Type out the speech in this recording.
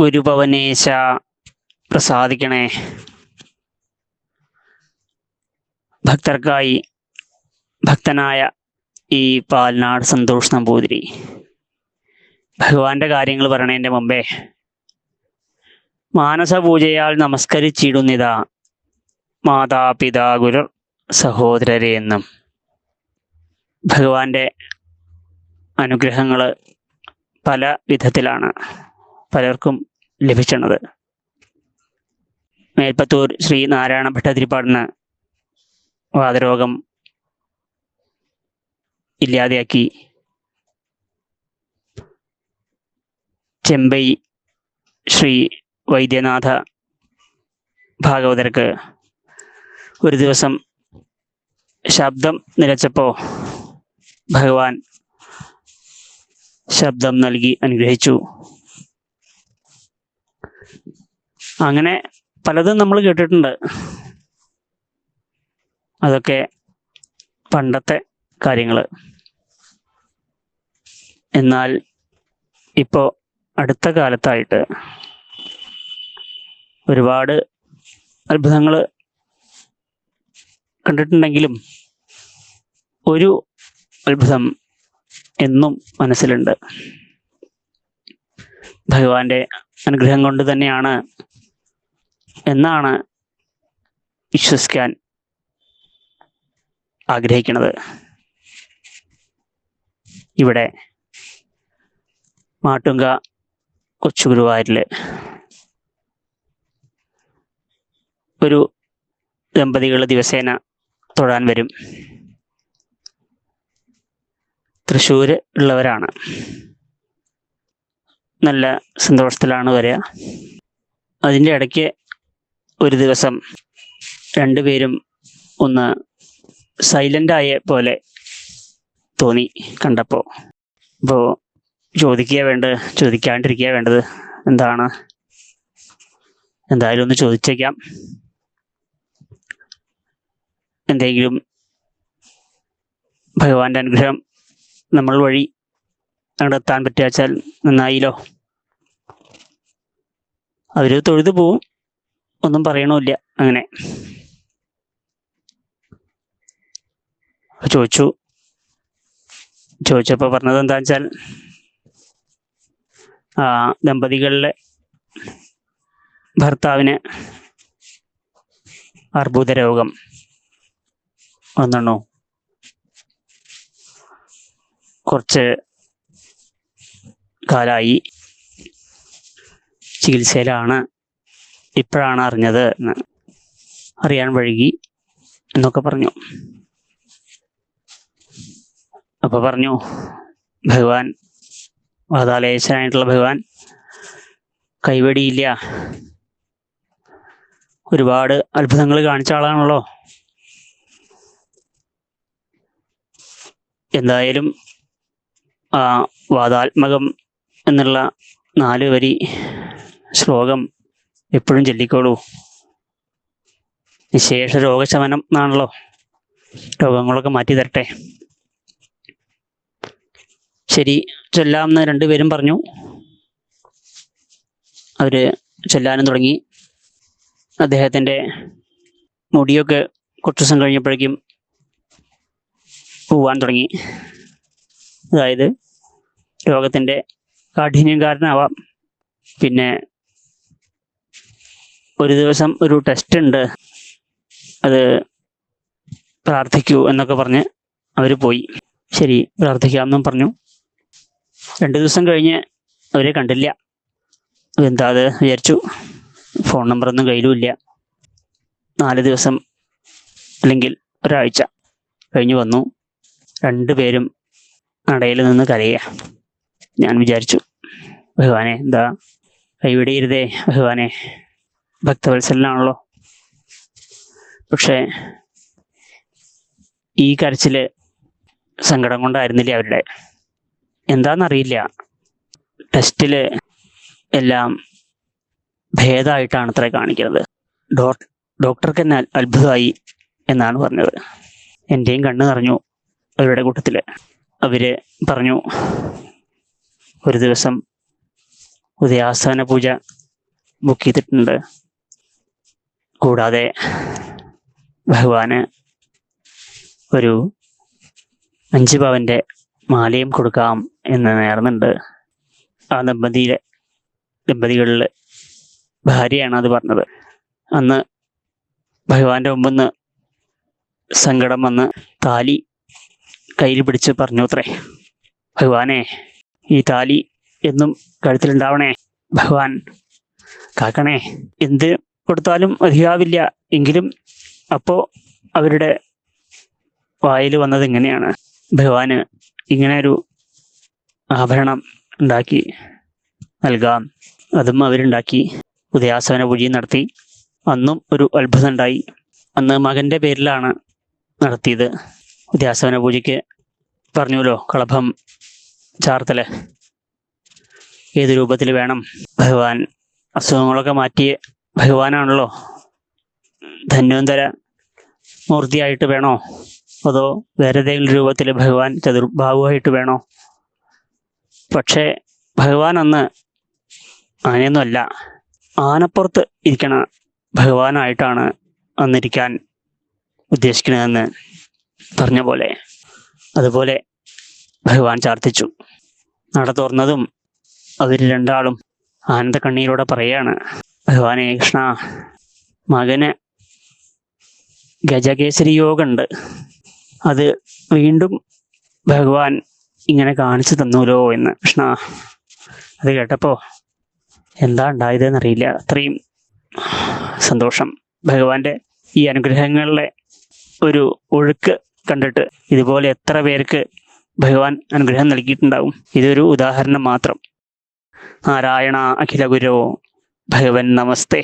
ഒരു പവനേശ പ്രസാദിക്കണേ. ഭക്തർക്കായി ഭക്തനായ ഈ പാൽനാട് സന്തോഷ് നമ്പൂതിരി ഭഗവാന്റെ കാര്യങ്ങൾ പറയണതിന്റെ മുമ്പേ മാനസപൂജയാൽ നമസ്കരിച്ചിടുന്നിതാ മാതാപിതാ ഗുരു സഹോദരരെ എന്നും. ഭഗവാന്റെ അനുഗ്രഹങ്ങൾ പല വിധത്തിലാണ്. പലർക്കും ലഭിച്ചത് മേൽപ്പത്തൂർ ശ്രീ നാരായണ ഭട്ടതിരിപ്പാടിന് വാതരോഗം ഇല്ലാതെയാക്കി. ചെമ്പൈ ശ്രീ വൈദ്യനാഥ ഭാഗവതർക്ക് ഒരു ദിവസം ശബ്ദം നിലച്ചപ്പോൾ ഭഗവാൻ ശബ്ദം നൽകി അനുഗ്രഹിച്ചു. അങ്ങനെ പലതും നമ്മൾ കേട്ടിട്ടുണ്ട്. അതൊക്കെ പണ്ടത്തെ കാര്യങ്ങൾ. എന്നാൽ ഇപ്പോൾ അടുത്ത കാലത്തായിട്ട് ഒരുപാട് അത്ഭുതങ്ങൾ കണ്ടിട്ടുണ്ടെങ്കിലും ഒരു അത്ഭുതം എന്നും മനസ്സിലുണ്ട്. ഭഗവാന്റെ അനുഗ്രഹം കൊണ്ട് തന്നെയാണ് എന്നാണ് വിശ്വസിക്കാൻ ആഗ്രഹിക്കുന്നത്. ഇവിടെ മാട്ടുങ്ക കൊച്ചുഗുരുവായൂരിൽ ഒരു ദമ്പതികൾ ദിവസേന തൊഴാൻ വരും. തൃശ്ശൂർ ഉള്ളവരാണ്. നല്ല സന്തോഷത്തിലാണ് വരിക. അതിന്റെ ഇടയ്ക്ക് ഒരു ദിവസം രണ്ടുപേരും ഒന്ന് സൈലന്റ് ആയ പോലെ തോന്നി കണ്ടപ്പോൾ അപ്പോൾ ചോദിക്കുക വേണ്ടത് ചോദിക്കാണ്ടിരിക്കുക വേണ്ടത് എന്താണ്? എന്തായാലും ഒന്ന് ചോദിച്ചേക്കാം. എന്തെങ്കിലും ഭഗവാന്റെ അനുഗ്രഹം നമ്മൾ വഴി അങ്ങോട്ട് എത്താൻ പറ്റിയാച്ചാൽ നന്നായില്ലോ. അവർ തൊഴുതു പോവും. ഒന്നും പറയണമില്ല അങ്ങനെ. ചോദിച്ചു. ചോദിച്ചപ്പോൾ പറഞ്ഞത് എന്താ വെച്ചാൽ ദമ്പതികളിലെ ഭർത്താവിന് അർബുദ രോഗം വന്നണോ കുറച്ച് കാലായി ചികിത്സയിലാണ്. ഇപ്പോഴാണ് അറിഞ്ഞത് എന്ന് അറിയാൻ വഴുകി എന്നൊക്കെ പറഞ്ഞു. അപ്പൊ പറഞ്ഞു ഭഗവാൻ വാതാലയച്ചനായിട്ടുള്ള ഭഗവാൻ കൈവടിയില്ല. ഒരുപാട് അത്ഭുതങ്ങൾ കാണിച്ച ആളാണല്ലോ. എന്തായാലും ആ വാതാത്മകം എന്നുള്ള നാല് വരി ശ്ലോകം എപ്പോഴും ചൊല്ലിക്കോളൂ. വിശേഷ രോഗശമനം എന്നാണല്ലോ രോഗങ്ങളൊക്കെ മാറ്റി തരട്ടെ. ശരി ചൊല്ലാമെന്ന് രണ്ടുപേരും പറഞ്ഞു. അവർ ചൊല്ലാനും തുടങ്ങി. അദ്ദേഹത്തിന്റെ മുടിയൊക്കെ കുറച്ച് ദിവസം കഴിഞ്ഞപ്പോഴേക്കും പോവാൻ തുടങ്ങി. അതായത് രോഗത്തിന്റെ കാഠിന്യം കാരണമാവാം പിന്നെ ഒരു ദിവസം ഒരു ടെസ്റ്റ് ഉണ്ട്. അത് പ്രാർത്ഥിക്കൂ എന്നൊക്കെ പറഞ്ഞ് അവർ പോയി. ശരി പ്രാർത്ഥിക്കാമെന്നും പറഞ്ഞു. രണ്ട് ദിവസം കഴിഞ്ഞ് അവരെ കണ്ടില്ല. എന്താ അത് വിചാരിച്ചു. ഫോൺ നമ്പറൊന്നും കയ്യിലും ഇല്ല. നാല് ദിവസം അല്ലെങ്കിൽ ഒരാഴ്ച കഴിഞ്ഞു വന്നു. രണ്ടുപേരും നടയിൽ നിന്ന് കരയുക. ഞാൻ വിചാരിച്ചു ഭഗവാനെ എന്താ? കൈവിടിയിരുതേ ഭഗവാനെ. ഭക്തവത്സലനാണല്ലോ. പക്ഷേ ഈ കരച്ചിൽ സങ്കടം കൊണ്ടായിരുന്നില്ല അവരുടെ? എന്താണെന്നറിയില്ല ടെസ്റ്റിൽ എല്ലാം ഭേദമായിട്ടാണ് അത്ര കാണിക്കുന്നത്. ഡോ ഡോക്ടർക്ക് തന്നെ അത്ഭുതമായി എന്നാണ് പറഞ്ഞത്. എന്റെയും കണ്ണ് നിറഞ്ഞു അവരുടെ കൂട്ടത്തിൽ. അവർ പറഞ്ഞു ഒരു ദിവസം ഉദയാസ്ഥാന പൂജ ബുക്ക് ചെയ്തിട്ടുണ്ട്. കൂടാതെ ഭഗവാന് ഒരു അഞ്ച് പവന്റെ മാലയും കൊടുക്കാം എന്ന് നേർന്നുണ്ട്. ആ ദമ്പതിയിലെ ദമ്പതികളിൽ ഭാര്യയാണ് അത് പറഞ്ഞത്. അന്ന് ഭഗവാന്റെ മുമ്പെന്ന് സങ്കടം വന്ന് താലി കയ്യിൽ പിടിച്ച് പറഞ്ഞു അത്രേ ഭഗവാനെ ഈ താലി എന്നും കഴുത്തിലുണ്ടാവണേ ഭഗവാൻ കാക്കണേ എന്ത് കൊടുത്താലും മതിയാവില്ല എങ്കിലും അപ്പോ അവരുടെ വായിൽ വന്നത് ഇങ്ങനെയാണ്. ഭഗവാന് ഇങ്ങനെ ഒരു ആഭരണം ഉണ്ടാക്കി നൽകാം. അതും അവരുണ്ടാക്കി. ഉദയാസവന പൂജയും നടത്തി. അന്നും ഒരു അത്ഭുതം ഉണ്ടായി. അന്ന് മകന്റെ പേരിലാണ് നടത്തിയത്. ഉദയാസവന പൂജയ്ക്ക് പറഞ്ഞുല്ലോ കളഭം ചാർത്തൽ. ഏത് രൂപത്തിൽ വേണം? ഭഗവാൻ അസുഖങ്ങളൊക്കെ മാറ്റിയ ഭഗവാനാണല്ലോ. ധന്വന്തര മൂർത്തിയായിട്ട് വേണോ? അതോ വേറെ ഏതെങ്കിലും രൂപത്തിൽ ഭഗവാൻ ചതുർഭാവുമായിട്ട് വേണോ? പക്ഷേ ഭഗവാൻ അന്ന് ആനയൊന്നുമല്ല ആനപ്പുറത്ത് ഇരിക്കണ ഭഗവാനായിട്ടാണ് അന്നിരിക്കാൻ ഉദ്ദേശിക്കുന്നതെന്ന് പറഞ്ഞ പോലെ. അതുപോലെ ഭഗവാൻ ചാർത്തിച്ചു നട തുറന്നതും അവർ രണ്ടാളും ആനന്ദ കണ്ണീരോടെ പറയാണ് ഭഗവാനെ കൃഷ്ണ മകന് ഗജകേസരി യോഗമുണ്ട് അത് വീണ്ടും ഭഗവാൻ ഇങ്ങനെ കാണിച്ചു തന്നൂലോ എന്ന് കൃഷ്ണ അത് കേട്ടപ്പോ എന്താ ഉണ്ടായതെന്ന് അറിയില്ല അത്രയും സന്തോഷം. ഭഗവാന്റെ ഈ അനുഗ്രഹങ്ങളിലെ ഒരു ഒഴുക്ക് കണ്ടിട്ട് ഇതുപോലെ എത്ര പേർക്ക് ഭഗവാൻ അനുഗ്രഹം നൽകിയിട്ടുണ്ടാവും. ഇതൊരു ഉദാഹരണം മാത്രം. നാരായണ അഖില ഗുരോ ഭഗവൻ നമസ്തേ